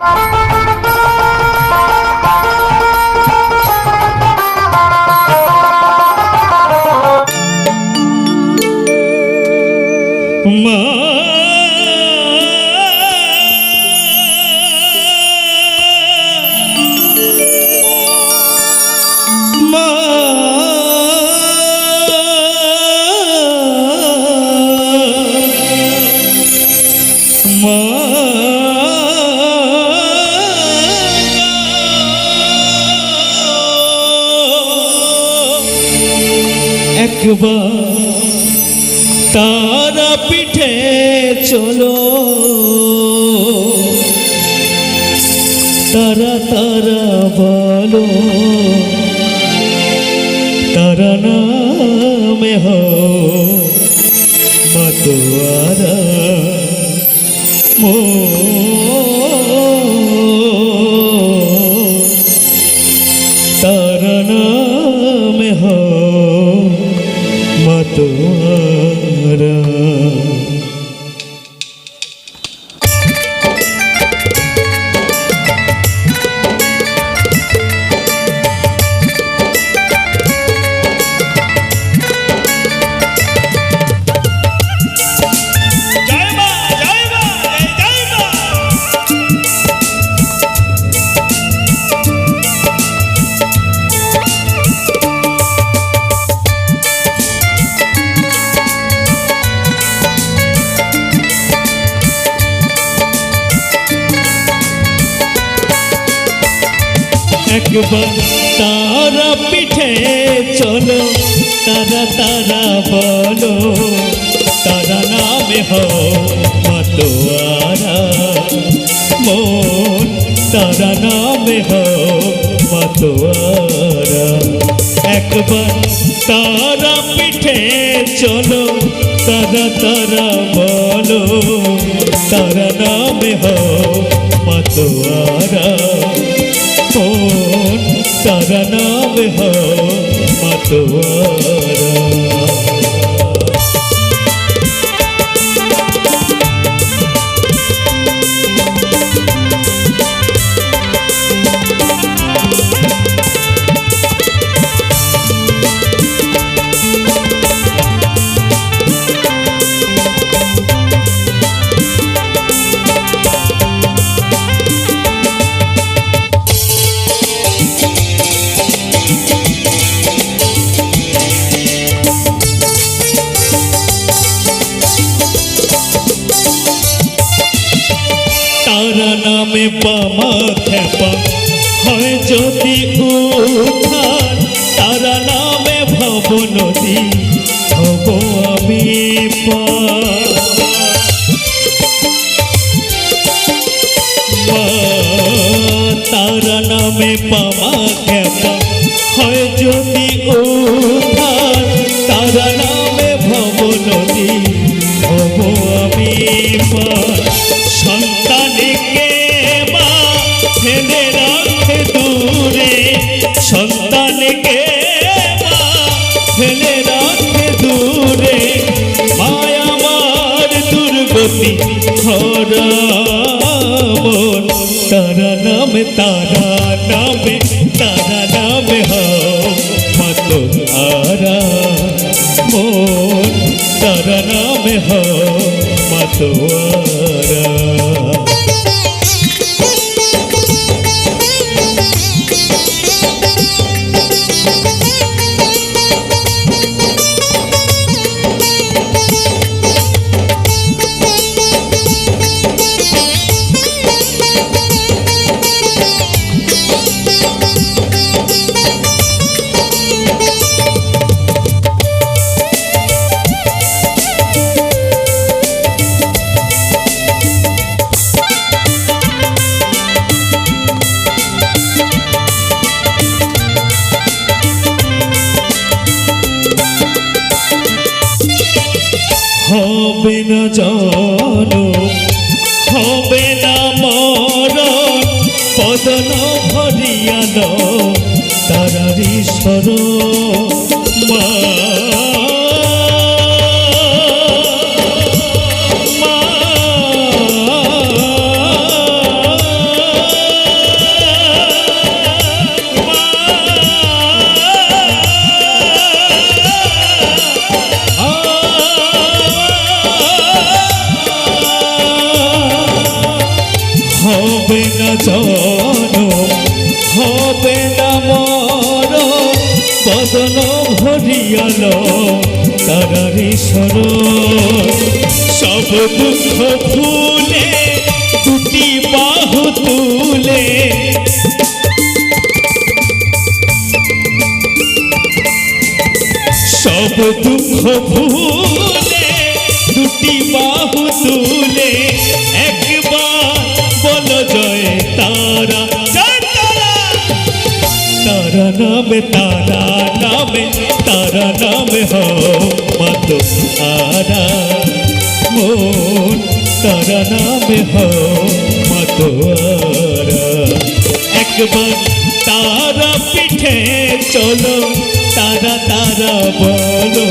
you তারা পিঠে চলো। তারা তারা বলো তারা নামে হো মো। তারা নামে হো। মতোয়ারা একবার তারা পিঠে চলো, তারা তারা বলো, তারা নামে হো মতোয়ারা। মন, তারা নামে হো মতোয়ারা। একবার তারা পিঠে চলো, তারা তারা বলো, তারা নামে হো মতোয়ারা কোন তারা নাম নামে পামা খেপা হয় যদি উঠান তারা নামে ভব নদী হব আমি। তারা নামে পামা খেপা হয় যদি উঠান তারা নামে ভব নদী হব আমি পার। ফেলে রাখে দূরে, মায় আমার দুর্গতি হরা তারা নামে তারা নামে তারা নামে হও মত আরা মন তারা নামে হও মতোয়ারা হবে না জানো হবে না মরণ পদন ভরিয়াল তারারি স্বর মা। না মর, বদন ভরিয়াল তারারি সর সব দুঃখ ভুলে দুটি বাহু তুলে। সব দুঃখ ভুলে দুটি বাহু তুলে। নামে, তারা নামে তারা নামে হত আরা মন তারা নামে হত একবার তারা পিঠে চলো, তারা তারা বলো